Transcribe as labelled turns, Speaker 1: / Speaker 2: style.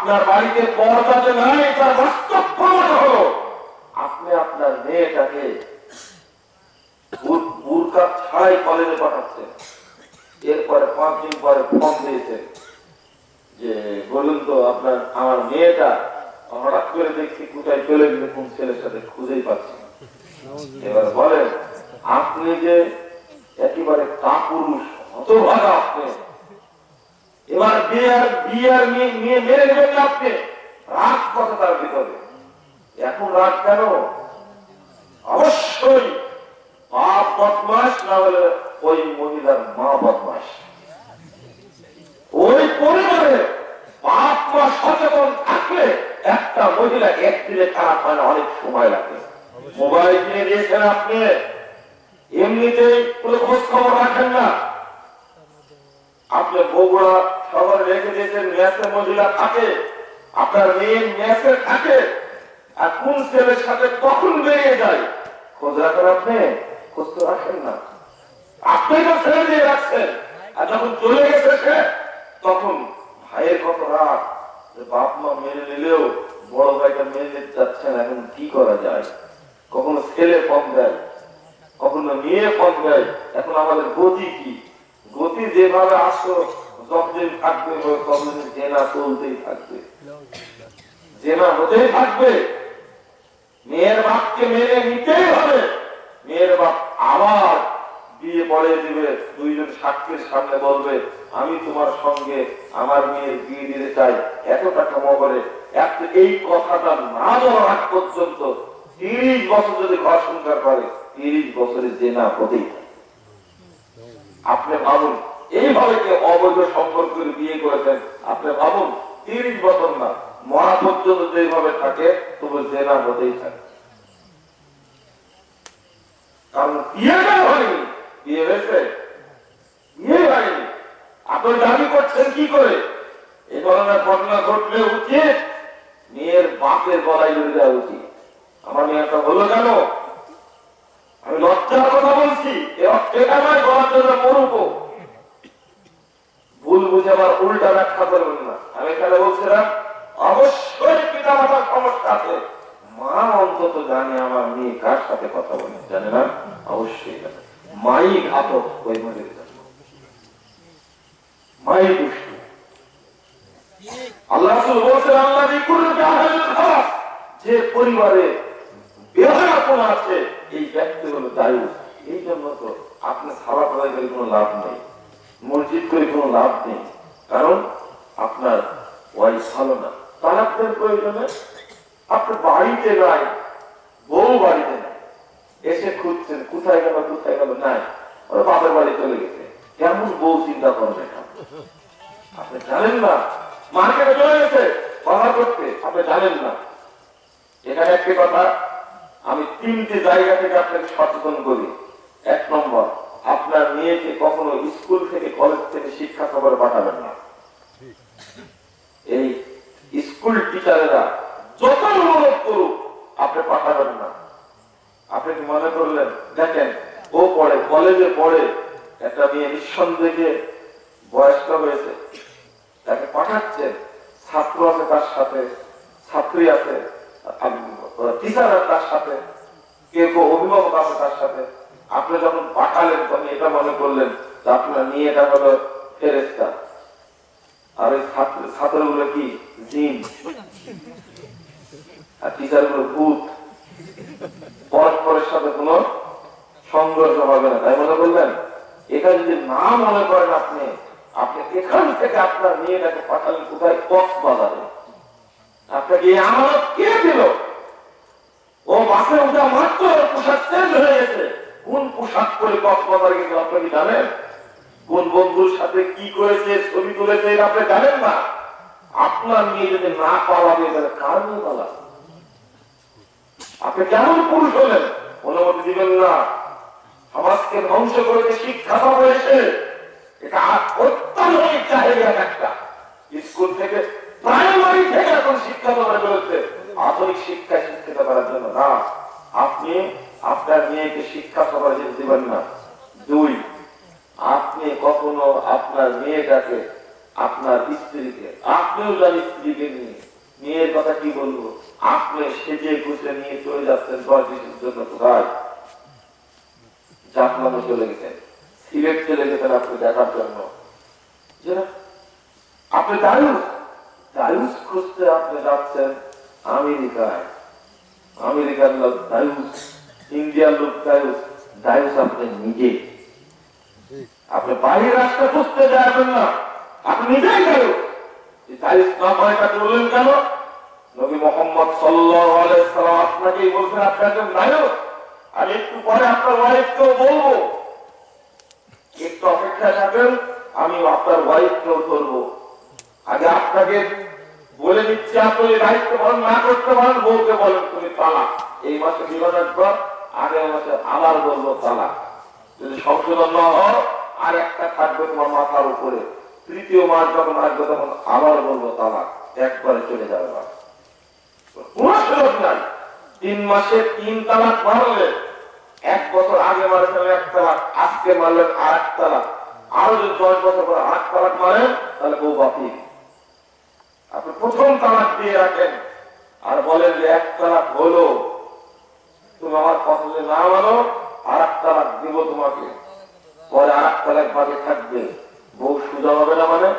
Speaker 1: আপনার বাড়িতে পর্দা যে নাই, তার বাস্তব প্রমাণ হলো, আপনি আপনার মেয়েটাকে বুর- বুরকা ছাড়াই কলেজে পাঠাচ্ছেন। এরপরে পাঁচ দিন পরে ফোন দিয়েছেন যে, বলুন তো আপনার, আমার মেয়েটা, হঠাৎ করে দেখছি কোথায় চলে গেলে, কোন ছেলের সাথে খুঁজেই পাচ্ছি এবার বলেন, আপনি যে একেবারে কাপুরুষ, হতভাগা আপনি এবার বিয়ার বিয়ার নিয়ে মেরে নেবেন আপনি। রাগ কথা তার ভিতরে এখন রাগ কেন? অবশ্যই বাপ বদমাস না হলে ওই মহিলার মা বদমাস ওই পরিবারে বাপ মা সচেতন থাকলে একটা মহিলা একদিনে খারাপ হয় অনেক সময় লাগে। মোবাইল কিনে দিয়েছেন আপনি। এমনিতেই কোনো খোঁজ খবর রাখেন না। আপনি বগুড়া শহরে রেখে দিয়েছেন ম্যাচের মহিলা থাকে, আপনার মেয়ে ম্যাচে থাকে, আর কোন ছেলের সাথে কখন বেরিয়ে যায়? খোঁজ রাখেন আপনি, খোঁজ তো রাখেন না। আপনি তো ছেড়ে দিয়ে রাখছেন আর যখন চলে গেছে সে, তখন ভাইয়ের কত রাগ যে বাপ মা মেনে নিলেও বড় ভাইটা মেনে নিতে চাচ্ছেন এখন কি করা যায়? কখনো ছেলে কম দেয়, কখনো মেয়ে কম দেয়, এখন আমাদের গতি কি? গতি যেভাবে আসো থাকবে জেনা চলতেই থাকবে। জেনা হতেই থাকবে। মেয়ের বাপকে নিতেই হবে। মেয়ের বাপ আবার বিয়ে দিবে, দুইজন সাক্ষীর সামনে বলবে, আমি তোমার সঙ্গে আমার মেয়ের বিয়ে দিতে চাই, এত টাকা মগরে। এই কথাটা না বলার আগ পর্যন্ত তিরিশ বছর যদি ঘর সংসার করে, তিরিশ বছরে জেনা হতেই আপনি ভাবুন এইভাবে কে অবৈধ সম্পর্ক বিয়ে করেছেন, আপনি ভাবুন, তিরিশ বছর না, মরা পর্যন্ত যেভাবে থাকে, তবু জেনা হতেই থাকে। কারণ কি করে? এই ঘটনা ঘটলে উচিত। আমার হলো আমি লজ্জার কথা বলছি। আবার উল্টা ব্যাখ্যা করবেন না। আমি এখানে বলছিলাম, অবশ্যই পিতা মাতার সমস্যা আছে। মা অন্তত জানে আমার মেয়ে কার সাথে কথা বলে, জানে না? অবশ্যই মাই ঘাতক ওই মনের জন্য। মাই দুষ্টু। আল্লাহ বলছেন, আল্লাহ যে পরিবারে বেহায়াপনা আছে, এই ব্যক্তি হলো দায়ু। এই জন্য তো আপনি সারা করে কোনো লাভ নেই। মসজিদ করে কোনো লাভ নেই। কারণ আপনার ওয়াইফ ভালো না। তালাকের প্রয়োজনে আপনার বাড়িতে নাই, বউ বাড়িতে নাই। এসে খুঁজছেন, কোথায় গেল কোথায় গেল, নাই। বাপের বাড়ি চলে গেছে। কেমন বউ চিন্তা করবে আপনি জানেন না। মার্কেটে চলে গেছে বাজার করতে। আপনি জানেন না। এখানে একটি কথা, আমি তিনটি জায়গা থেকে আপনাকে সচেতন করি। এক নম্বর, আপনার মেয়েকে কখনো স্কুল থেকে কলেজ থেকে শিক্ষা খবর পাঠাবেন না। পাঠাবেন না। আপনি কি মনে করলেন? দেখেন, ও পড়ে, কলেজে পড়ে, একটা মেয়ে নিঃসন্দেহে বয়স্ক হয়েছে। তাকে পাঠাচ্ছেন। ছাত্র আছে তার সাথে, ছাত্রী আছে টিচার তার সাথে, কেউ কেউ অভিভাবক আছে তার সাথে। আপনি যখন পাঠালেন, তখন এটা মনে করলেন যে আপনার এটা হলো ফেরেস্তা আর ওই ছাত্র ছাত্রগুলো কি? জিন। আর টিচারগুলো ভূত। পরস্পরের সাথে কোনো সংঘর্ষ হবে না, তাই মনে করলেন? এটা যদি না মনে করেন আপনি আপনি এখান থেকে আপনার মেয়েটাকে পাঠালেন কোথায়? কক্সবাজারে। আপনাকে এই আমানত কে দিল? ও বাসে উঠা মাত্র পোশাক চেঞ্জ হয়ে গেছে। কোন পোশাক পরে কক্সবাজার গেছে, আপনি কি জানেন? কোন বন্ধুর সাথে কি করেছে, ছবি তুলেছে আপনি জানেন না। আপনার মেয়ে যদি না পাওয়াবে তাহলে কার নিয়ে পালা আপনি কেমন পুরুষ হলেন? অনুমতি দিবেন না। সমাজকে ধ্বংস করেছে শিক্ষা পাবো এসে এটা অত্যাধুনিক চাহিদা একটা। স্কুল থেকে প্রাইমারি থেকে এখন শিক্ষা দেওয়া বেরোচ্ছে আধুনিক শিক্ষায় শিক্ষিত করার জন্য না। আপনি আপনার মেয়েকে শিক্ষা সবার যেতে দিবেন না। দুই, আপনি কখনো আপনার মেয়েটাকে, আপনার স্ত্রীকে, আপনিও যান স্ত্রীকে নিয়ে মেয়ের কথা কি বলব? আপনি সেজে গুছে নিয়ে চলে যাচ্ছেন দশ দিনের জন্য কোথায় জাফলনে চলে গেছেন। সিলেট চলে গেছেন আপনি দেখার জন্য। আপনি দায়ুস দায়ুস খুঁজতে আপনি যাচ্ছেন আমেরিকায়। আমেরিকার লোক দায়ুস ইন্ডিয়ার লোক দায়ুস দায়ুস আপনি নিজে। আপনি বাইরের রাস্তা খুঁজতে যাবেন না। আপনি নিজেই দায়ুস আর একটু পরে আপনার ওয়াইফকেও বলব। একটু অপেক্ষায় থাকেন আমি আপনার ধরবো। আগে আপনাকে বলে দিচ্ছি, আপনি দায়িত্ব পালন না করতে পারেন, বউকে বলেন, তুমি তালাক। এই মাসে বিবাদের পর আগের মাসে আবার বলব তালাক। যদি সংশোধন না হয়, আর একটা থাকবে তোমার মাথার উপরে। তৃতীয় মাস যখন আসবে, তখন আবার বলব, তালাক। একবারে চলে যাবে না। তিন মাসে তিন তালাক মারলে, এক বছর আগে মারলেন এক তালাক, আজকে মারলেন আর এক তালাক। আরও যদি দশ বছর পরে আট তালাক মারেন, তাহলে বউ বাতিল। আপনি প্রথম তালাক দিয়ে রাখেন আর বলেন যে এক তালাক হলো। তুমি আমার যদি না মানো আর এক তালাক দিব তোমাকে। পরে আর এক তালাক বাকি থাকবে। বউ সুজা হবে না মানে?